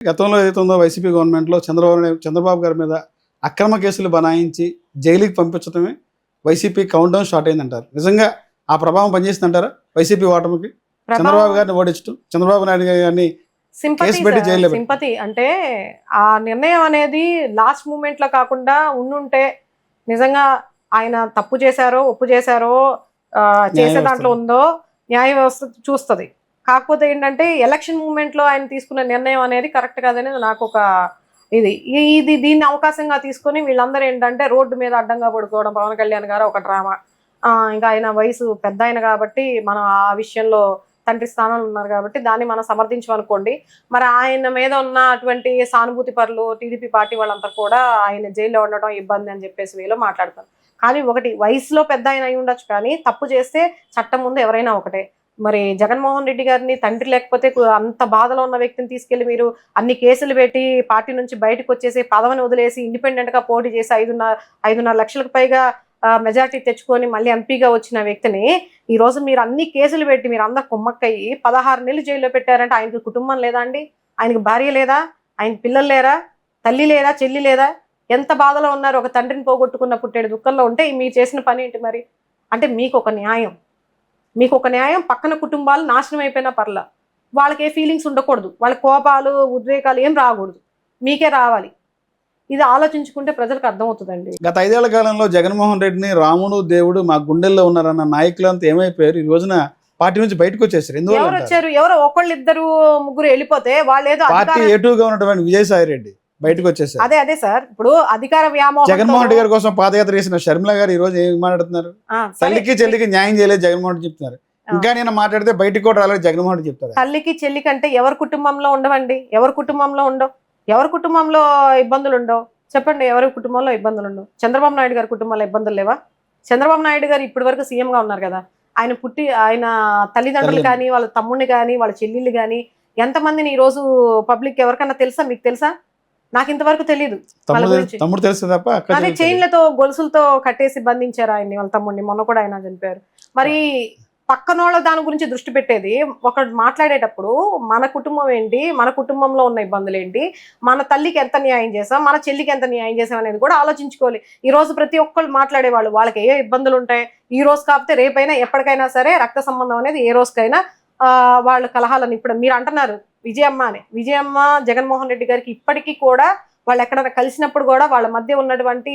గతంలో ఏదైతే ఉందో వైసీపీ గవర్నమెంట్లో చంద్రబాబు నాయుడు- చంద్రబాబు గారి మీద అక్రమ కేసులు బనాయించి జైలుకి పంపించడమే వైసీపీ కౌంట్ డౌన్ స్టార్ట్ అయిందంటారు. నిజంగా ఆ ప్రభావం పనిచేస్తుందంటారా వైసీపీ ఓటమికి? చంద్రబాబు గారిని ఓడించడం చంద్రబాబు నాయుడు గారిని సింపతి అంటే ఆ నిర్ణయం అనేది లాస్ట్ మూమెంట్లో కాకుండా ఉండుంటే నిజంగా ఆయన తప్పు చేశారో ఒప్పు చేశారో చేసే దాంట్లో. ఉందో న్యాయ వ్యవస్థ చూస్తది. కాకపోతే ఏంటంటే ఎలక్షన్ మూమెంట్లో ఆయన తీసుకున్న నిర్ణయం అనేది కరెక్ట్ కాదనేది నాకు ఒక ఇది. ఇది దీన్ని అవకాశంగా తీసుకొని వీళ్ళందరూ ఏంటంటే రోడ్డు మీద అడ్డంగా పడుకోవడం పవన్ కళ్యాణ్ గారు ఒక డ్రామా. ఇంకా ఆయన వయసు పెద్ద ఆయన కాబట్టి మనం ఆ విషయంలో తండ్రి స్థానంలో ఉన్నారు కాబట్టి దాన్ని మనం సమర్థించమనుకోండి మరి ఆయన మీద ఉన్న అటువంటి సానుభూతి పరులు టీడీపీ పార్టీ వాళ్ళంతా కూడా ఆయన జైల్లో ఉండటం ఇబ్బంది అని చెప్పేసి వీళ్ళు మాట్లాడతారు కానీ ఒకటి వయసులో పెద్ద ఆయన అయి ఉండొచ్చు కానీ తప్పు చేస్తే చట్టం ముందు ఎవరైనా ఒకటే. మరి జగన్మోహన్ రెడ్డి గారిని తండ్రి లేకపోతే అంత బాధలో ఉన్న వ్యక్తిని తీసుకెళ్ళి మీరు అన్ని కేసులు పెట్టి పార్టీ నుంచి బయటకు వచ్చేసి పదవిని వదిలేసి ఇండిపెండెంట్గా పోటీ చేసి ఐదున్నర ఐదున్నర లక్షలకు పైగా మెజార్టీ తెచ్చుకొని మళ్ళీ ఎంపీగా వచ్చిన వ్యక్తిని ఈ రోజు మీరు అన్ని కేసులు పెట్టి మీరు అందరు కుమ్మక్కయ్యి పదహారు నెలలు జైల్లో పెట్టారంటే ఆయనకి కుటుంబం లేదా అండి? ఆయనకి భార్య లేదా? ఆయన పిల్లలు లేరా? తల్లి లేదా? చెల్లి లేదా? ఎంత బాధలో ఉన్నారు? ఒక తండ్రిని పోగొట్టుకున్న పుట్టేడు దుఃఖంలో ఉంటే మీరు చేసిన పని ఏంటి మరి? అంటే మీకు ఒక న్యాయం. మీకు ఒక న్యాయం పక్కన కుటుంబాలు నాశనం అయిపోయినా పర్లా. వాళ్ళకి ఏ ఫీలింగ్స్ ఉండకూడదు. వాళ్ళ కోపాలు ఉద్రేకాలు ఏం రాకూడదు. మీకే రావాలి. ఇది ఆలోచించుకుంటే ప్రజలకు అర్థమవుతుందండి. గత ఐదేళ్ళ కాలంలో జగన్మోహన్ రెడ్డిని రాముడు దేవుడు మా గుండెల్లో ఉన్నారన్న నాయకులంతా ఏమైపోయారు? ఈ రోజున పార్టీ నుంచి బయటకు వచ్చేసారు. ఎవరు? వచ్చారు? ఎవరో ఒకళ్ళు ఇద్దరు ముగ్గురు వెళ్ళిపోతే వాళ్ళు ఏదో పార్టీ ఏటూగా ఉన్నటువంటి విజయసాయి రెడ్డి. బయటకు వచ్చేసారు. అదే అదే సార్. ఇప్పుడు అధికార వ్యామోహంతో- జగన్మోహన్ రెడ్డి గారి కోసం పాదయాత్ర చేసిన షర్మిల గారు ఈ రోజు ఏం మాట్లాడుతున్నారు. తల్లికి చెల్లికి న్యాయం చేయలేదు జగన్మోహన్ రెడ్డి చెప్తున్నారు. ఇంకా నేను మాట్లాడితే బయటికి కూడా రాలేదు జగన్మోహన్ రెడ్డి చెప్తారు. తల్లికి చెల్లికి అంటే ఎవరి కుటుంబంలో ఉండవండి? ఎవరి కుటుంబంలో ఉండవు? ఎవరి కుటుంబంలో ఇబ్బందులు ఉండవు? చెప్పండి ఎవరి కుటుంబంలో ఇబ్బందులు ఉండవు? చంద్రబాబు నాయుడు గారి కుటుంబంలో ఇబ్బందులు లేవా? చంద్రబాబు నాయుడు గారు ఇప్పటి వరకు సీఎం గా ఉన్నారు కదా. ఆయన పుట్టి ఆయన తల్లిదండ్రులు. కానీ వాళ్ళ తమ్ముడిని కానీ వాళ్ళ చెల్లెళ్ళు కానీ ఎంతమందిని ఈ రోజు పబ్లిక్ ఎవరికన్నా తెలుసా? మీకు తెలుసా? నాకు ఇంతవరకు తెలియదు తమ్ముడు తెలుసు తప్ప అదే. చైన్లతో గొలుసులతో కట్టేసి బంధించారు ఆయన్ని వాళ్ళ తమ్ముడిని? మొన్న కూడా ఆయన చనిపోయారు. మరి పక్కనోళ్ళ దాని గురించి దృష్టి పెట్టేది ఒకడు మాట్లాడేటప్పుడు మన కుటుంబం ఏంటి మన కుటుంబంలో ఉన్న ఇబ్బందులు ఏంటి మన తల్లికి ఎంత న్యాయం చేసాం మన చెల్లికి ఎంత న్యాయం చేసాం అనేది కూడా ఆలోచించుకోవాలి. ఈ రోజు ప్రతి ఒక్కళ్ళు మాట్లాడేవాళ్ళు వాళ్ళకి ఏ ఇబ్బందులు ఉంటాయి ఈ రోజు కాకపోతే రేపైనా ఎప్పటికైనా సరే రక్త సంబంధం అనేది ఏ రోజుకైనా వాళ్ళ కలహాలను ఇప్పుడు మీరు అంటున్నారు విజయమ్మ అని విజయమ్మ జగన్మోహన్ రెడ్డి గారికి ఇప్పటికీ కూడా వాళ్ళు ఎక్కడైనా కలిసినప్పుడు కూడా వాళ్ళ మధ్య ఉన్నటువంటి.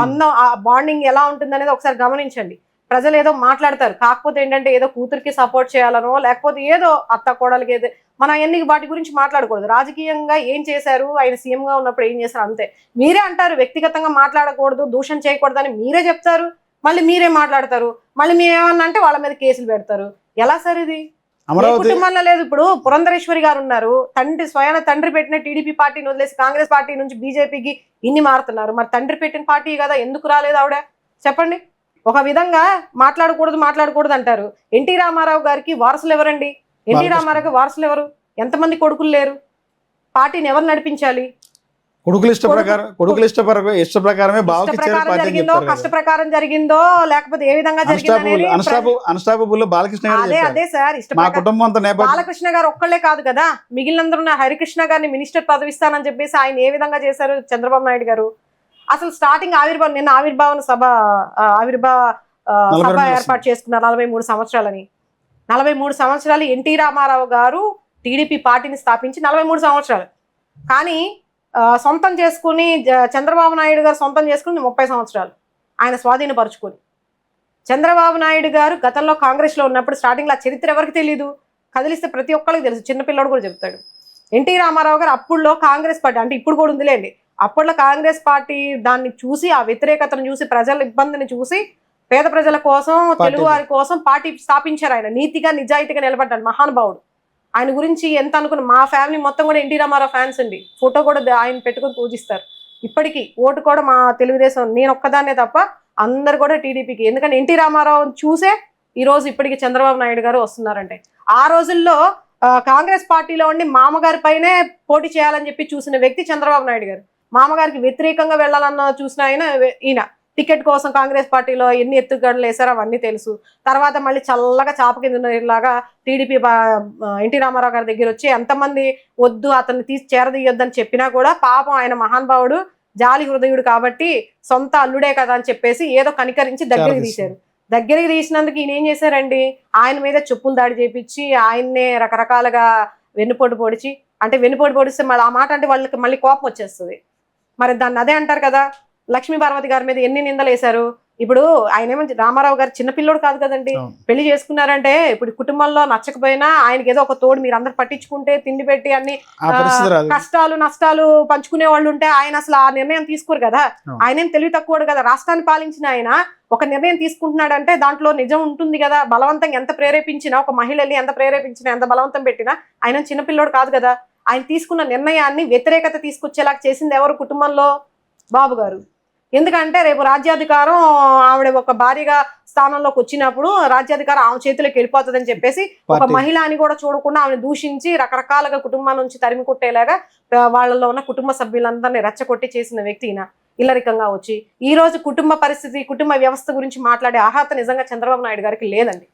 బంధం ఆ బాండింగ్ ఎలా ఉంటుంది అనేది ఒకసారి గమనించండి. ప్రజలు ఏదో మాట్లాడతారు కాకపోతే ఏంటంటే ఏదో కూతురికి సపోర్ట్ చేయాలనో లేకపోతే ఏదో అత్త కోడలికి ఏదో మనం అవన్నీ వాటి గురించి మాట్లాడకూడదు. రాజకీయంగా ఏం చేశారు ఆయన సీఎం గా ఉన్నప్పుడు ఏం చేశారు అంతే. మీరే అంటారు వ్యక్తిగతంగా మాట్లాడకూడదు దూషణ చేయకూడదని మీరే చెప్తారు మళ్ళీ మీరే మాట్లాడతారు మళ్ళీ మీరేమన్నా అంటే వాళ్ళ మీద కేసులు పెడతారు. ఎలా సార్ ఇది? కుటుంబంలో లేదు. ఇప్పుడు పురంధరేశ్వరి గారు ఉన్నారు. తండ్రి స్వయాన తండ్రి పెట్టిన టీడీపీ పార్టీని వదిలేసి కాంగ్రెస్ పార్టీ నుంచి బీజేపీకి ఇన్ని మారుతున్నారు. మరి తండ్రి పెట్టిన పార్టీ కదా ఎందుకు రాలేదు ఆవిడ? చెప్పండి. ఒక విధంగా మాట్లాడకూడదు మాట్లాడకూడదు అంటారు. ఎన్టీ రామారావు గారికి వారసులు ఎవరండి? N T Balakrishna. రామారావుకి వారసులు ఎవరు? ఎంతమంది కొడుకులు లేరు? పార్టీని ఎవరు నడిపించాలి? కొడుకుల ఇష్ట ప్రకారం కొడుకుల ఇష్ట ఇష్ట ప్రకారమే అని జరిగిందో చెప్తారు కష్ట ప్రకారం జరిగిందో లేకపోతే ఏ విధంగా జరిగిందో అన్స్టాపబుల్ బాలకృష్ణ గారు అదే అదే సార్ ఇష్ట మా ప్రకారం- కుటుంబం అంతా బాలకృష్ణ గారు ఒక్కళ్ళే కాదు కదా. మిగిలినందరూ హరికృష్ణ గారిని మినిస్టర్ పదవి ఇస్తానని చెప్పేసి ఆయన ఏ విధంగా చేశారు చంద్రబాబు నాయుడు గారు? అసలు స్టార్టింగ్ ఆవిర్భావం నిన్న ఆవిర్భావన సభ ఆవిర్భావ సభ ఏర్పాటు చేసుకున్నారు నలభై మూడు సంవత్సరాలని. నలభై మూడు సంవత్సరాలు ఎన్టీ రామారావు గారు టీడీపీ పార్టీని స్థాపించి నలభై మూడు సంవత్సరాలు. కానీ సొంతం చేసుకుని చంద్రబాబు నాయుడు గారు సొంతం చేసుకుని ముప్పై సంవత్సరాలు. ఆయన స్వాధీనపరుచుకొని. చంద్రబాబు నాయుడు గారు గతంలో కాంగ్రెస్లో ఉన్నప్పుడు స్టార్టింగ్లో ఆ చరిత్ర ఎవరికి తెలియదు కదిలిస్తే ప్రతి ఒక్కరికి తెలుసు. చిన్నపిల్లడు కూడా చెప్తాడు. ఎన్టీ రామారావు గారు అప్పుడులో కాంగ్రెస్ పార్టీ అంటే ఇప్పుడు కూడా ఉందిలేండి. అప్పట్లో కాంగ్రెస్ పార్టీ దాన్ని చూసి ఆ వ్యతిరేకతను చూసి ప్రజల ఇబ్బందిని చూసి పేద ప్రజల కోసం తెలుగు వారి కోసం పార్టీ స్థాపించారు ఆయన. నీతిగా నిజాయితీగా నిలబడ్డాడు మహానుభావుడు. ఆయన గురించి ఎంత అనుకున్న మా ఫ్యామిలీ మొత్తం కూడా ఎన్టీ రామారావు ఫ్యాన్స్ అండి. ఫోటో కూడా ఆయన పెట్టుకొని పూజిస్తారు. ఇప్పటికీ ఓటు కూడా మా తెలుగుదేశం నేను ఒక్కదాన్నే తప్ప అందరు కూడా టీడీపీకి. ఎందుకంటే ఎన్టీ రామారావు చూసే ఈరోజు ఇప్పటికి చంద్రబాబు నాయుడు గారు వస్తున్నారంటే. ఆ రోజుల్లో కాంగ్రెస్ పార్టీలో ఉండి మామగారి పైనే పోటీ చేయాలని చెప్పి చూసిన వ్యక్తి చంద్రబాబు నాయుడు గారు. మామగారికి వ్యతిరేకంగా వెళ్ళాలన్న చూసిన ఆయన ఈయన. టికెట్ కోసం కాంగ్రెస్ పార్టీలో ఎన్ని ఎత్తుగడలు వేశారో అవన్నీ తెలుసు. తర్వాత మళ్ళీ చల్లగా చాప కింద లాగా టీడీపీ ఎన్టీ రామారావు గారి దగ్గర వచ్చి ఎంతమంది వద్దు అతన్ని తీసి చేరదీయొద్దని చెప్పినా కూడా పాపం ఆయన మహానుభావుడు జాలి హృదయుడు కాబట్టి సొంత అల్లుడే కదా అని చెప్పేసి ఏదో కనికరించి దగ్గరికి. తీశారు. దగ్గరికి తీసినందుకు ఈయన ఏం చేశారండి? ఆయన మీద చెప్పులు దాడి చేపించి ఆయన్నే రకరకాలుగా వెన్నుపోటు పొడిచి అంటే వెన్నుపోటు పొడిస్తే మళ్ళీ ఆ మాట అంటే వాళ్ళకి మళ్ళీ కోపం వచ్చేస్తుంది. మరి దాన్ని అదే అంటారు కదా లక్ష్మీ పార్వతి గారి మీద ఎన్ని నిందలు వేశారు? ఇప్పుడు ఆయన ఏమో రామారావు గారు చిన్నపిల్లోడు కాదు కదండి. పెళ్ళి చేసుకున్నారంటే ఇప్పుడు కుటుంబంలో నచ్చకపోయినా ఆయనకి ఏదో ఒక తోడు మీరు అందరు పట్టించుకుంటే తిండి పెట్టి అన్ని కష్టాలు నష్టాలు పంచుకునే వాళ్ళు ఉంటే ఆయన అసలు ఆ నిర్ణయం తీసుకోరు కదా. ఆయన ఏం తెలివి తక్కువడు కదా. రాష్ట్రాన్ని పాలించిన ఆయన ఒక నిర్ణయం తీసుకుంటున్నాడంటే దాంట్లో నిజం ఉంటుంది కదా. బలవంతంగా ఎంత ప్రేరేపించినా ఒక మహిళని ఎంత ప్రేరేపించినా ఎంత బలవంతం పెట్టినా ఆయన చిన్నపిల్లోడు కాదు కదా. ఆయన తీసుకున్న నిర్ణయాన్ని వ్యతిరేకత తీసుకొచ్చేలాగా చేసింది ఎవరు కుటుంబంలో? బాబు గారు ఎందుకంటే రేపు రాజ్యాధికారం ఆవిడ ఒక భారీగా స్థానంలోకి వచ్చినప్పుడు రాజ్యాధికారం ఆమె చేతిలోకి వెళ్ళిపోతుందని చెప్పేసి ఒక. మహిళ అని కూడా చూడకుండా ఆమెను దూషించి రకరకాలుగా కుటుంబం నుంచి తరిమి కొట్టేలాగా వాళ్ళలో ఉన్న కుటుంబ సభ్యులందరినీ రెచ్చగొట్టి చేసిన వ్యక్తి ఈయన ఇల్లరికంగా వచ్చి ఈ రోజు కుటుంబ పరిస్థితి కుటుంబ వ్యవస్థ గురించి మాట్లాడే అర్హత నిజంగా చంద్రబాబు నాయుడు గారికి లేదండి